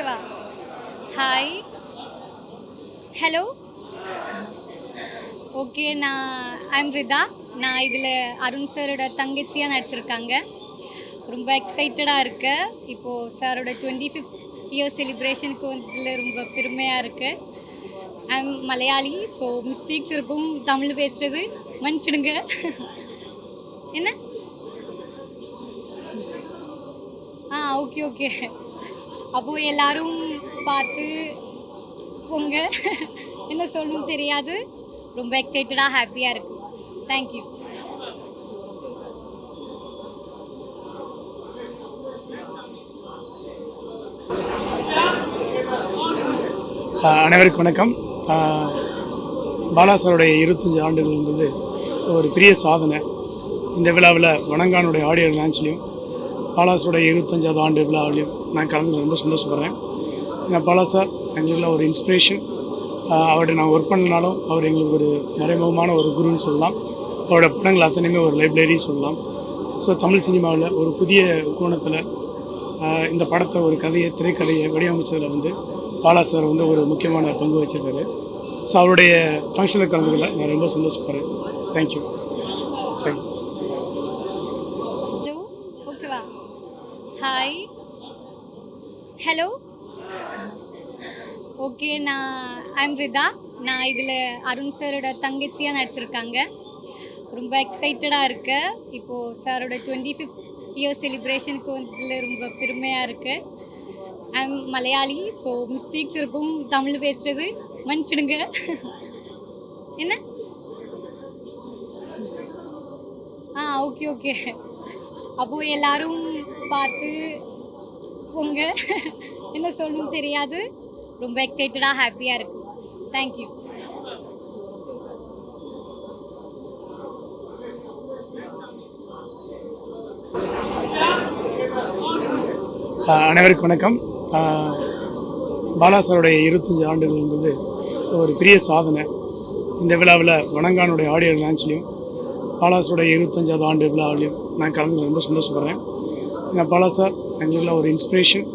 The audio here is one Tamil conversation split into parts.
ஓகேவா ஹாய் ஹலோ ஓகே நான் ஐம் ரிதா நான் இதில் அருண் சாரோட தங்கச்சியாக நடிச்சிருக்காங்க. ரொம்ப எக்ஸைட்டடாக இருக்கு. இப்போது சாரோட டுவெண்ட்டி ஃபிஃப்த் இயர் செலிப்ரேஷனுக்கு வந்ததில் ரொம்ப பெருமையாக இருக்குது ஐம் மலையாளி ஸோ மிஸ்டேக்ஸ் இருக்கும். தமிழ் பேசுகிறது மன்னிச்சிடுங்க. என்ன? ஆ ஓகே ஓகே அப்போது எல்லாரும் பார்த்து போங்க. என்ன சொல்லணும் தெரியாது. ரொம்ப எக்ஸைட்டடாக ஹாப்பியாக இருக்கு. தேங்க்யூ அனைவருக்கும் வணக்கம். ஆஹ் பாலா சாருடைய இருபத்தஞ்சி ஒரு பெரிய சாதனை. இந்த விழாவில் வணங்கானுடைய ஆடியோ லான்ச்லேயும் பாலாசோடைய இருபத்தஞ்சாவது ஆண்டு விழாவிலையும் நான் கலந்து ரொம்ப சந்தோஷப்படுறேன். நான் பாலா சார் எங்களுக்குலாம் ஒரு இன்ஸ்பிரேஷன் அவர்கிட்ட நான் ஒர்க் பண்ணனாலும் அவர் எங்களுக்கு ஒரு மறைமுகமான ஒரு குருன்னு சொல்லலாம். அவரோட படங்கள் அத்தனையுமே ஒரு லைப்ரரின்னு சொல்லலாம். ஸோ தமிழ் சினிமாவில் ஒரு புதிய கோணத்தில் இந்த படத்தை ஒரு கதையை திரைக்கதையை வடிவமைச்சதில் வந்து பாலா சார் வந்து ஒரு முக்கியமான பங்கு வச்சிருக்காரு. ஸோ அவருடைய ஃபங்க்ஷனில் கலந்துக்கல. நான் ரொம்ப சந்தோஷப்படுறேன். தேங்க்யூ ஹலோ ஓகேவா ஹாய் ஹலோ ஓகே நான் ஐம் ரிதா நான் இதில் அருண் சாரோட தங்கச்சியாக நடிச்சிருக்காங்க ரொம்ப எக்ஸைட்டடாக இருக்கு இப்போது சாரோட டுவெண்ட்டி ஃபிஃப்த் இயர் செலிப்ரேஷனுக்கு வந்ததில் ரொம்ப பெருமையாக இருக்குது ஐம் மலையாளி ஸோ மிஸ்டேக்ஸ் இருக்கும் தமிழ் பேசுகிறது மன்னிச்சிடுங்க என்ன ஆ ஓகே ஓகே அப்போது எல்லாரும் பார்த்து போங்க. என்ன சொல்லணும் தெரியாது. ரொம்ப எக்ஸைட்டடாக ஹாப்பியாக இருக்கு. தேங்க்யூ அனைவருக்கும் வணக்கம். ஆஹ் பாலா சாருடைய இருபத்தஞ்சி ஆண்டுகள்ன்றது ஒரு பெரிய சாதனை. இந்த விழாவில் வணங்கானுடைய ஆடியோ லான்ச்லேயும் பாலாசருடைய இருபத்தஞ்சாவது ஆண்டு விழாவிலையும் நான் கலந்து ரொம்ப சந்தோஷப்படுறேன். நான் பாலா சார். எங்களுக்குலாம் ஒரு இன்ஸ்பிரேஷன்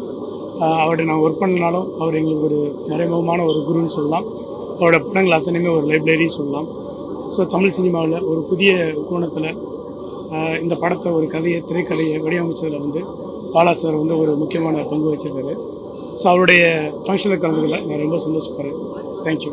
அவர்கிட்ட நான் ஒர்க் பண்ணனாலும் அவர் எங்களுக்கு ஒரு மறைமுகமான ஒரு குருன்னு சொல்லலாம். அவரோட படங்கள் அத்தனையுமே ஒரு லைப்ரரி சொல்லலாம். ஸோ தமிழ் சினிமாவில் ஒரு புதிய கோணத்தில் இந்த படத்தை ஒரு கதையை திரைக்கதையை வடிவமைச்சதில் வந்து பாலா சார் வந்து ஒரு முக்கியமான பங்கு வச்சிருக்காரு. ஸோ அவருடைய ஃபங்க்ஷனில் கலந்துக்கல நான் ரொம்ப சந்தோஷப்படுறேன். தேங்க்யூ